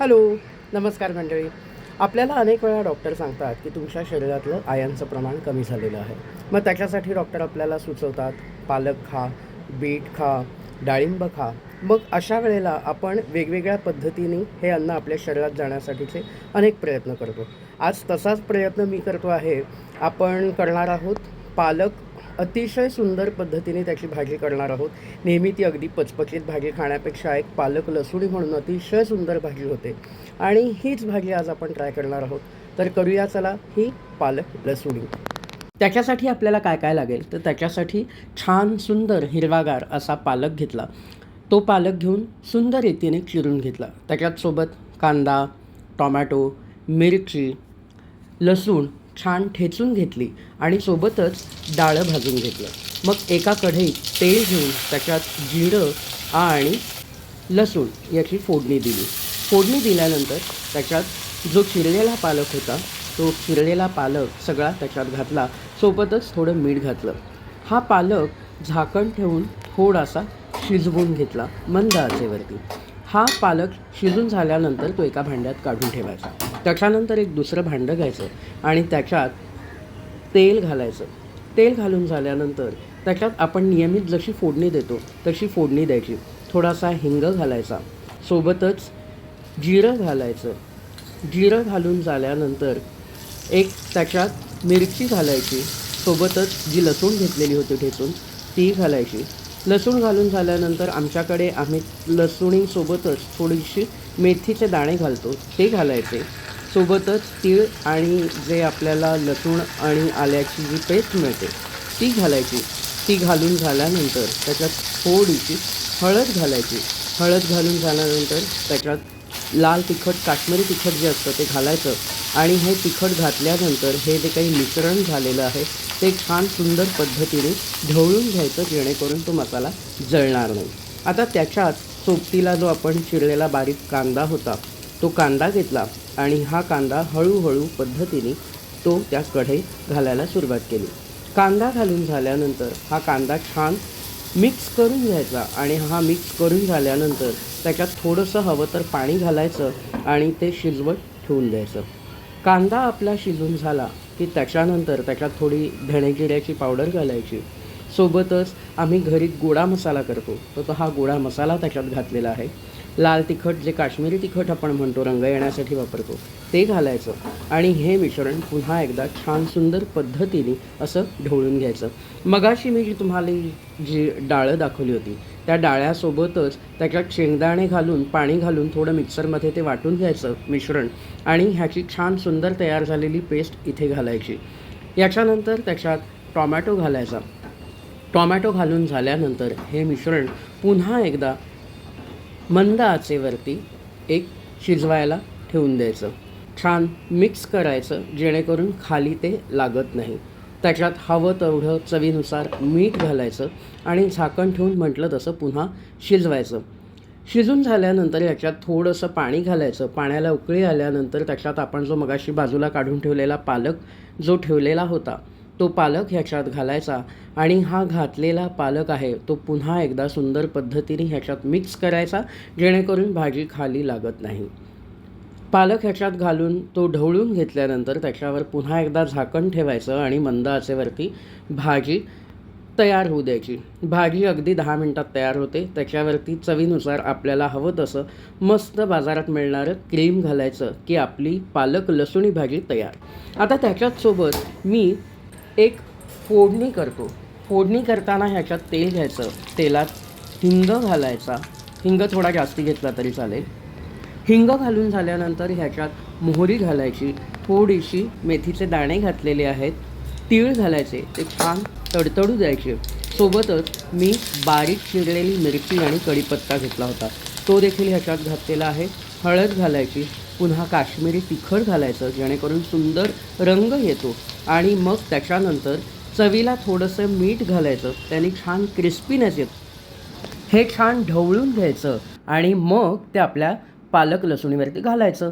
Hello नमस्कार मंडळी. आपल्याला अनेक वेळा डॉक्टर सांगतात की तुमच्या शरीरातलं आयनचं प्रमाण कमी झालेलं आहे. मग त्याच्यासाठी डॉक्टर आपल्याला सुचवतात पालक खा बीट खा डाळिंब खा. मग अशा वेळेला आपण वेगवेगळ्या पद्धतीने हे अन्न आपल्या शरीरात जाण्यासाठीचे अनेक प्रयत्न करतो. आज तसाच प्रयत्न मी करतो आहे. आपण करणार आहोत पालक अतिशय सुंदर पद्धतीने त्याची भाजी करणार आहोत. नेहमी ती अगदी पचपचीत भाजी खाण्यापेक्षा एक पालक लसुणी म्हणून अतिशय सुंदर भाजी होते. आणि हीच भाजी आज आपण ट्राय करणार आहोत. तर करूया चला ही पालक लसुणी. त्याच्यासाठी आपल्याला काय काय लागेल? तर त्याच्यासाठी छान सुंदर हिरवागार असा पालक घेतला. तो पालक घेऊन सुंदर रीतीने चिरून घेतला. त्याच्यात सोबत कांदा टोमॅटो मिरची लसूण छान ठेचून घेतली आणि सोबतच डाळं भाजून घेतलं. मग एका कढईत तेल घेऊन त्याच्यात जिरं आणि लसूण याची फोडणी दिली. फोडणी दिल्यानंतर त्याच्यात जो चिरलेला पालक होता तो चिरलेला पालक सगळा त्याच्यात घातला. सोबतच थोडं मीठ घातलं. हा पालक झाकण ठेवून थोडासा शिजवून घेतला मंद आचेवरती. हा पालक शिजून झाल्यानंतर तो एका भांड्यात काढून ठेवायचा. त्याच्यानंतर एक दुसरं भांडं घ्यायचं आणि त्याच्यात तेल घालायचं. तेल घालून झाल्यानंतर त्याच्यात आपण नियमित जशी फोडणी देतो तशी फोडणी द्यायची. थोडासा हिंग घालायचा. सोबतच जिरं घालायचं. जिरं घालून झाल्यानंतर एक त्याच्यात मिरची घालायची. सोबतच जी लसूण घेतलेली होती ठेचून ती घालायची. लसूण घालून झाल्यानंतर आमच्याकडे आम्ही लसूणीसोबतच थोडीशी मेथीचे दाणे घालतो ते घालायचे. सोबतच तीळ आणि जे आपल्याला लसूण आणि आल्याची जी पेस्ट मिळते ती घालायची. ती घालून झाल्यानंतर त्याच्यात थोडीशी हळद घालायची. हळद घालून झाल्यानंतर त्याच्यात लाल तिखट काश्मीरी तिखट जे असतं ते घालायचं आणि हे तिखट घातल्यानंतर हे जे काही मिश्रण झालेलं आहे ते छान सुंदर पद्धतीने ढवळून घ्यायचं जेणेकरून तो मसाला जळणार नाही. आता त्याच्यात सोबतीला जो आपण चिरलेला बारीक कांदा होता तो कांदा घेतला आणि हा कांदा हळूहळू पद्धतीने तो त्या कढईत घालायला सुरुवात केली. कांदा घालून झाल्यानंतर हा कांदा छान मिक्स करून घ्यायचा आणि हा मिक्स करून झाल्यानंतर त्याच्यात थोडंसं हवं तर पाणी घालायचं आणि ते शिजवत ठेवून द्यायचं. कांदा आपला शिजून झाला की त्याच्यानंतर त्याच्यात थोडी धणेजिऱ्याची पावडर घालायची. सोबतच आम्ही घरी गोडा मसाला करतो. तर तो हा गोडा मसाला त्याच्यात घातलेला आहे. लाल तिखट जे काश्मीरी तिखट आपण म्हणतो रंग येण्यासाठी वापरतो ते घालायचं आणि हे मिश्रण पुन्हा एकदा छान सुंदर पद्धतीने असं ढवळून घ्यायचं. मगाशी मी जी तुम्हाला जी डाळं दाखवली होती त्या डाळ्यासोबतच त्याच्यात शेंगदाणे घालून पाणी घालून थोडं मिक्सरमध्ये ते वाटून घ्यायचं मिश्रण आणि ह्याची छान सुंदर तयार झालेली पेस्ट इथे घालायची. याच्यानंतर त्याच्यात टॉमॅटो घालायचा. टॉमॅटो घालून झाल्यानंतर हे मिश्रण पुन्हा एकदा मंद आचेवरती एक शिजवायला ठेवून द्यायचं. छान मिक्स करायचं जेणेकरून खाली ते लागत नाही. त्याच्यात हवं तेवढं चवीनुसार मीठ घालायचं आणि झाकण ठेवून म्हटलं तसं पुन्हा शिजवायचं. शिजून झाल्यानंतर याच्यात थोडंसं पाणी घालायचं. पाण्याला उकळी आल्यानंतर त्याच्यात आपण जो मगाशी बाजूला काढून ठेवलेला पालक जो ठेवलेला होता तो पालक ह्याच्यात घालायचा आणि हा घातलेला पालक आहे तो पुन्हा एकदा सुंदर पद्धतीने ह्याच्यात मिक्स करायचा जेणेकरून भाजी खाली लागत नाही. पालक ह्याच्यात घालून तो ढवळून घेतल्यानंतर त्याच्यावर पुन्हा एकदा झाकण ठेवायचं आणि मंद आचेवरती भाजी तयार होऊ द्यायची. भाजी अगदी दहा मिनटात तयार होते. त्याच्यावरती चवीनुसार आपल्याला हवं तसं मस्त बाजारात मिळणारं क्रीम घालायचं की आपली पालक लसुणी भाजी तयार. आता त्याच्यात सोबत मी एक फोडणी करतो. फोडणी करताना ह्याच्यात तेल घ्यायचं. तेलात हिंग घालायचा. हिंग थोडा जास्ती घेतला तरी चालेल. हिंग घालून झाल्यानंतर ह्याच्यात मोहरी घालायची. थोडीशी मेथीचे दाणे घातलेले आहेत. तीळ घालायचे. ते छान तडतडू द्यायचे. सोबतच मी बारीक चिरलेली मिरची आणि कढीपत्ता घेतला होता. तो देखील ह्याच्यात घातलेला आहे. हळद घालायची. पुन्हा काश्मीरी तिखट घालायचं जेणेकरून सुंदर रंग येतो. आणि मग त्याच्यानंतर चवीला थोडंसं मीठ घालायचं त्याने छान क्रिस्पीनेस येतो. हे छान ढवळून घ्यायचं आणि मग ते आपल्या पालक लसुणीवरती घालायचं.